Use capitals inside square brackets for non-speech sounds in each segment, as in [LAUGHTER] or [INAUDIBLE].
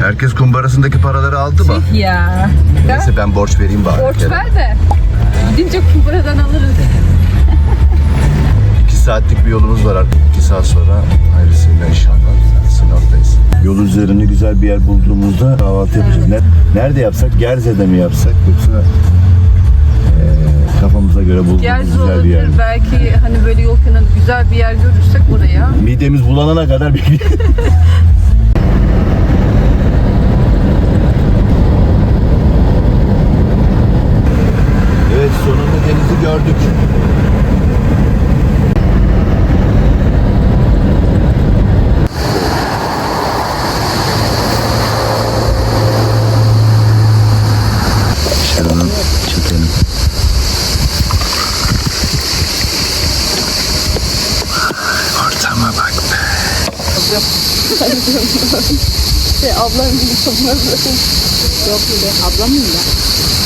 Herkes kumbarasındaki paraları aldı mı? Ya. Neyse ben borç vereyim bari. Borç Kerem. ver de. Gidince kumparadan alırız. 2 saatlik bir yolumuz var artık. 2 saat sonra hayırlısıyla inşallah Sinop'tayız. Yol üzerinde güzel bir yer bulduğumuzda kahvaltı yapacağız. Ne- Nerede yapsak? Gerze'de mi yapsak yoksa kafamıza göre bulduğumuz Gerçi güzel bir yer olabilir. mi? Belki hani böyle yol kenarında güzel bir yer görürsek oraya. Midemiz bulanana kadar bir [LAUGHS] Evet sonunda denizi gördük. Şuradan çekelim. Ortama bak be. Şey ablam gibi sanırım. Yok öyle. Ablamın da. Yüz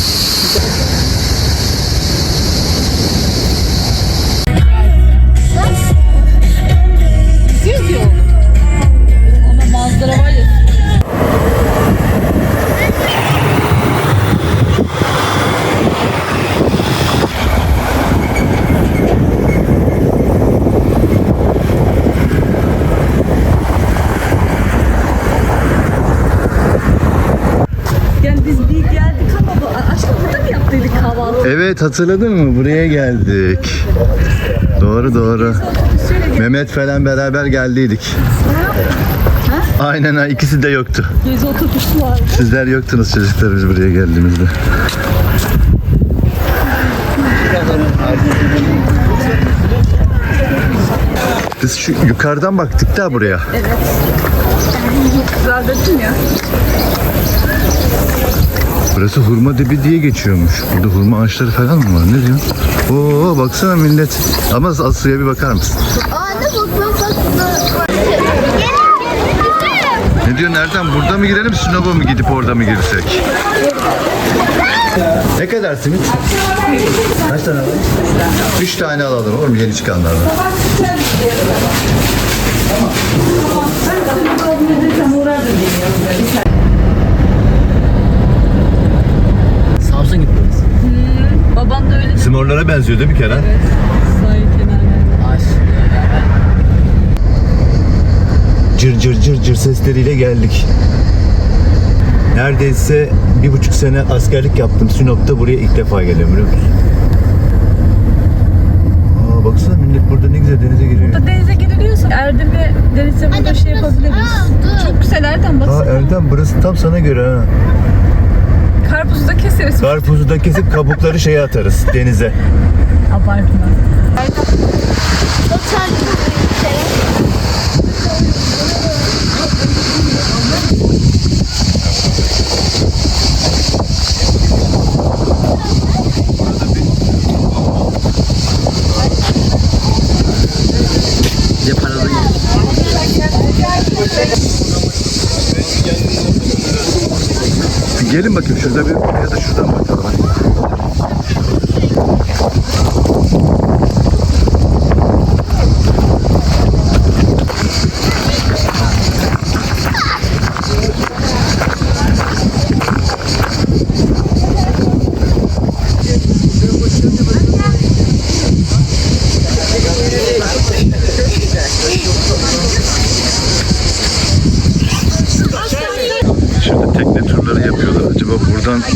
Evet hatırladın mı? Buraya geldik. Doğru doğru. Mehmet falan beraber geldiydik. Aynen ha ikisi de yoktu. Gezi otobüsü. Sizler yoktunuz çocuklar biz buraya geldiğimizde. Biz şu yukarıdan baktık da buraya. Güzel dedim ya. Burası hurma dibi diye geçiyormuş. Burada hurma ağaçları falan mı var? Ne diyorsun? Oo baksana millet. Ama az suya bir bakar mısın? Ne diyor nereden? Burada mı girelim Sinop'a mı gidip orada mı girsek? Ne kadar simit? Kaç tane alalım? Üç tane alalım oğlum yeni çıkanlardan. Samsun gibi burası. Babam da Smorlara benziyor değil mi Kerem? sahil kenarlarında. Aş. Cır cır cır cır sesleriyle geldik. Neredeyse bir buçuk sene askerlik yaptım Sinop'ta. Buraya ilk defa geliyorum biliyor musun? Aa, baksana millet burada ne güzel denize giriyor. Burada denize giriliyorsa Erdem'e denize burada şey yapabiliriz. Çok güzel Erdem Aa baksana. Erdem burası tam sana göre ha. Karpuzu da keseriz. Karpuzu da kesip kabukları şeye atarız denize. Abartma. Otel gibi bir şey. Bir de paralı yer. Bir gelin bakayım şurada bir ya da şuradan bakalım. Şurada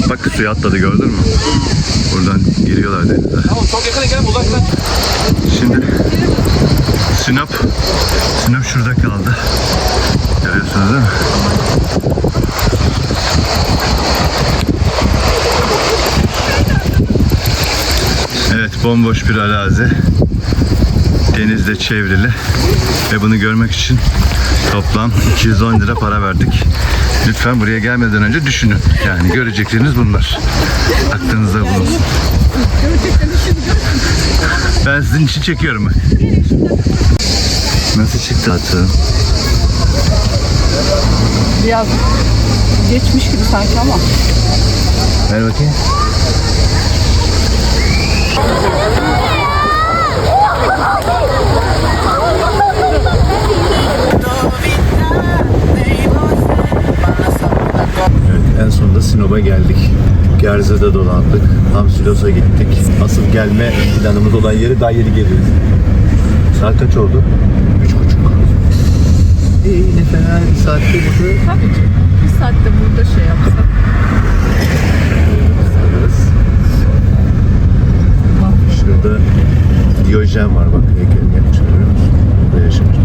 bak suya atladı gördün mü? Buradan giriyorlar denize. Çok yakına gelin uzaktan. Şimdi Sinop Sinop şurada kaldı. Görüyorsunuz değil mi? Evet bomboş bir arazi. Denizle çevrili. Ve bunu görmek için toplam 210 lira para verdik. Lütfen buraya gelmeden önce düşünün. Yani görecekleriniz bunlar. Aklınızda bulunsun. Ben sizin için çekiyorum bak. Nasıl çıktı atı? Biraz geçmiş gibi sanki ama. Ver bakayım. [LAUGHS] Você, balança anda Sinop'a geldik. Gerze'de dolandık. Hamsilos'a gittik. Asıl gelme planımız olan yeri daha yeni geliyoruz. Saat kaç oldu? Üç buçuk. İyi ne fena bir saatte burada Tabii ki. Bir saatte burada şey yapsak. Şurada Diyojen var bak heykelini yapmışlar görüyor musun? Burada yaşamış.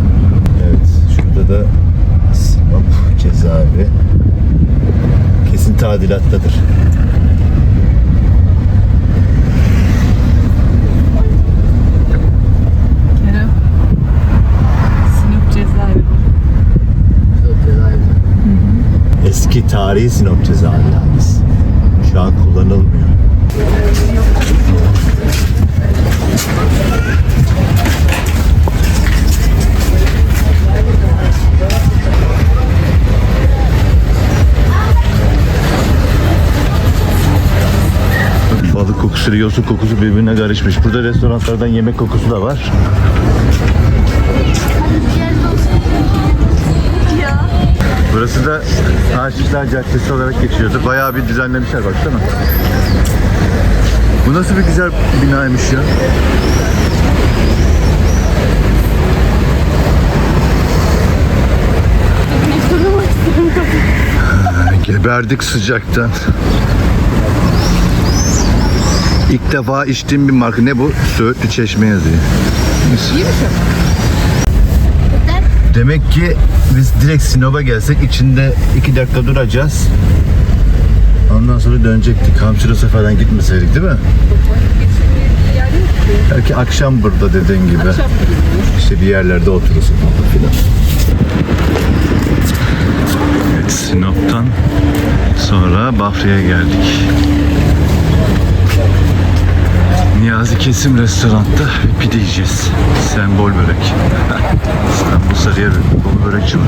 Evet şurada da Sinop cezaevi. Kesin tadilattadır. Eski tarihi Sinop cezaevi. Şu an kullanılmıyor. Kokusu, yosun kokusu birbirine karışmış. Burada restoranlardan yemek kokusu da var. Burası da Aşıklar Caddesi olarak geçiyordu. Bayağı bir düzenlemişler baksana. Bu nasıl bir güzel binaymış ya. [LAUGHS] Geberdik sıcaktan. İlk defa içtiğim bir marka. Ne bu? Söğütlü Çeşme yazıyor. Demek ki biz direkt Sinop'a gelsek içinde iki dakika duracağız. Ondan sonra dönecektik. Hamşiros'a falan gitmeseydik değil mi? Belki akşam burada dediğin gibi. İşte bir yerlerde oturursun falan filan. Evet, Sinop'tan sonra Bafra'ya geldik. Niyazi Kesim restoranda pide yiyeceğiz. Sembol börek. [LAUGHS] İstanbul Sarıyer bol börekçi var.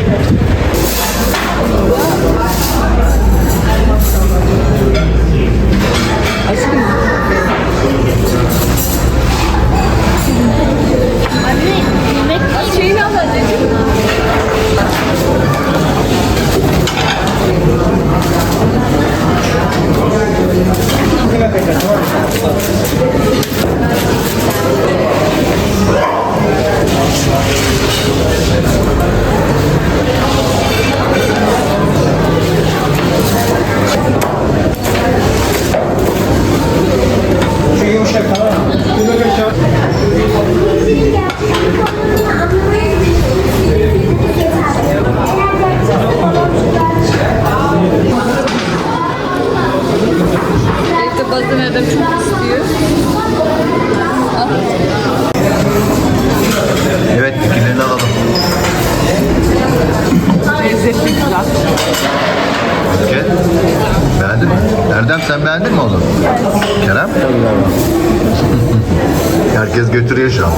Sen beğendin mi oğlum? Kerem? [LAUGHS] Herkes götürüyor şu an.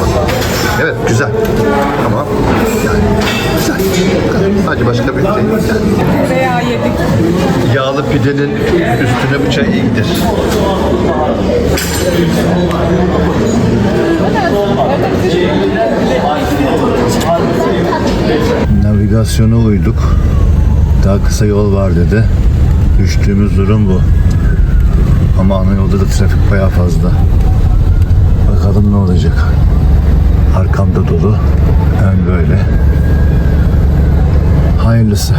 Evet güzel. Ama yani güzel. Sadece başka bir şey. Yani Veya yedik. yağlı pidenin üstüne bu çay iyidir. Navigasyona uyduk. Daha kısa yol var dedi. Düştüğümüz durum bu. Ama ana yolda da trafik bayağı fazla. Bakalım ne olacak. Arkamda dolu. Ön böyle. Hayırlısı.